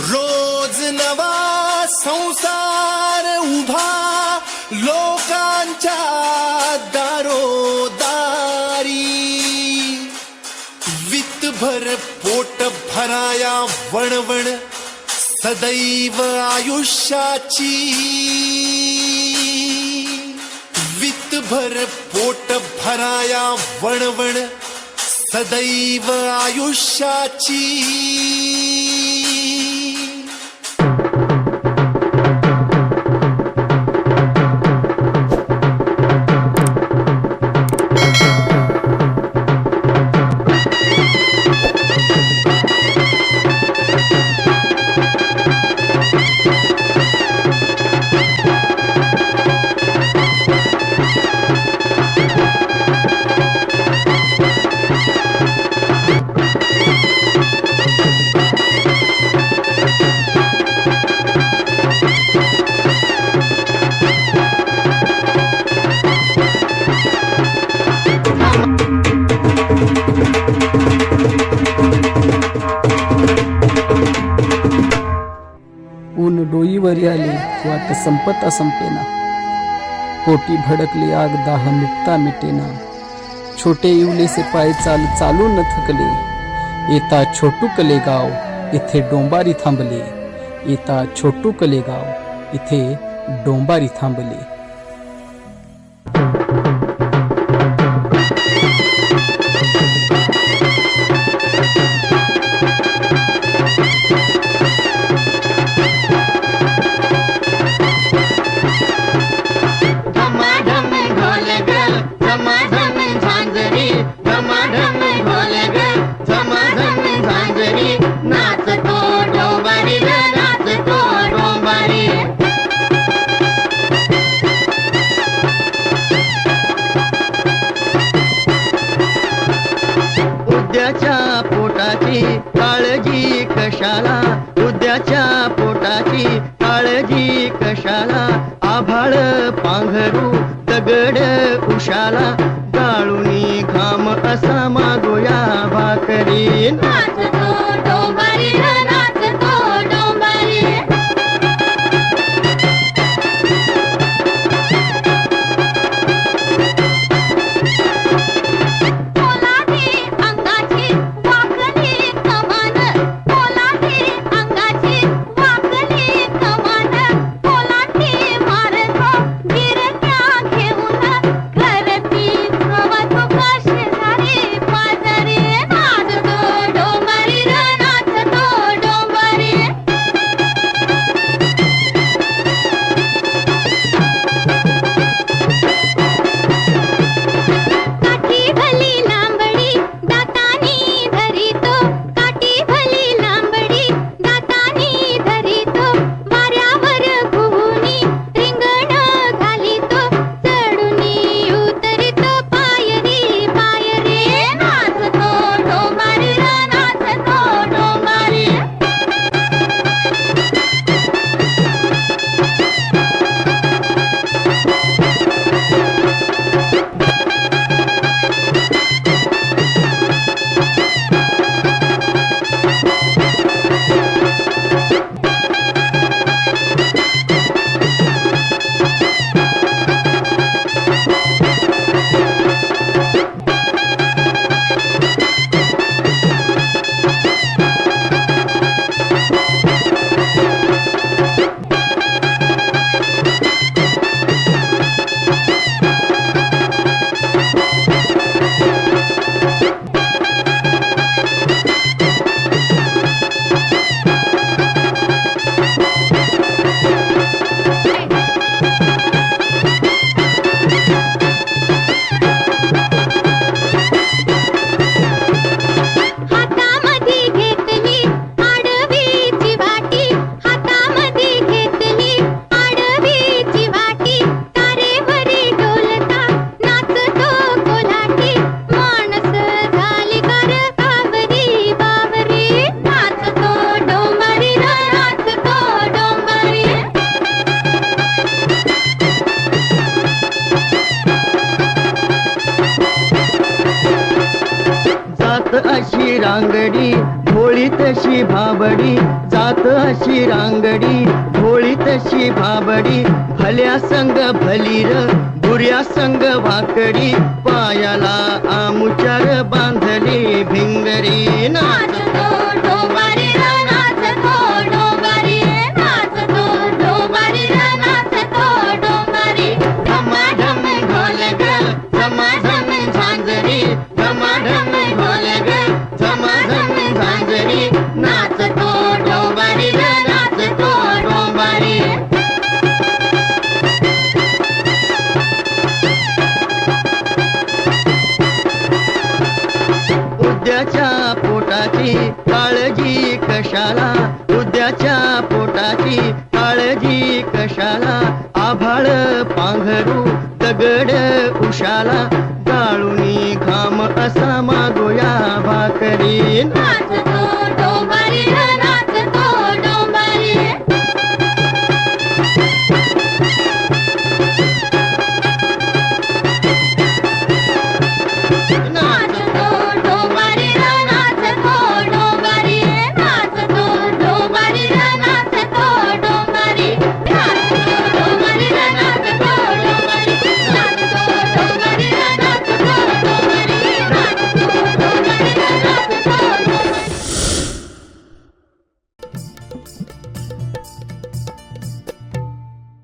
रोज नवा संसार उभा लोकांच्या दारोदारी. वित्तभर पोट भराया वणवण सदैव आयुष्याची. वित्तभर पोट भराया वणवण सदैव आयुष्याची. घरी आले वाट संपता संपेना. पोटी भडकली आग दाह मिटता मिटेना. छोटे इवलेसे पाय चाल चालू न थकले. येता छोटू कले गाव इथे डोंबारी थांबले. येता छोटू कले गाव इथे डोंबारी थांबले. कशाला? उद्याच्या पोटाची काळजी कशाला? आभाळ पांघरू दगड उशाला. गाळूनी घाम असा मागोया भाकरी जात अशी रांगडी भोळी तशी भाबडी जात अशी रांगडी भोळी तशी भाबडी भल्या संग भलीर बुऱ्या संग भाकडी पायाला आमुचार बांधली भिंगरी. नाच कशाला आभाळ पांघरू दगड उशाला गाळूनी घाम असा मागोया भाकरी.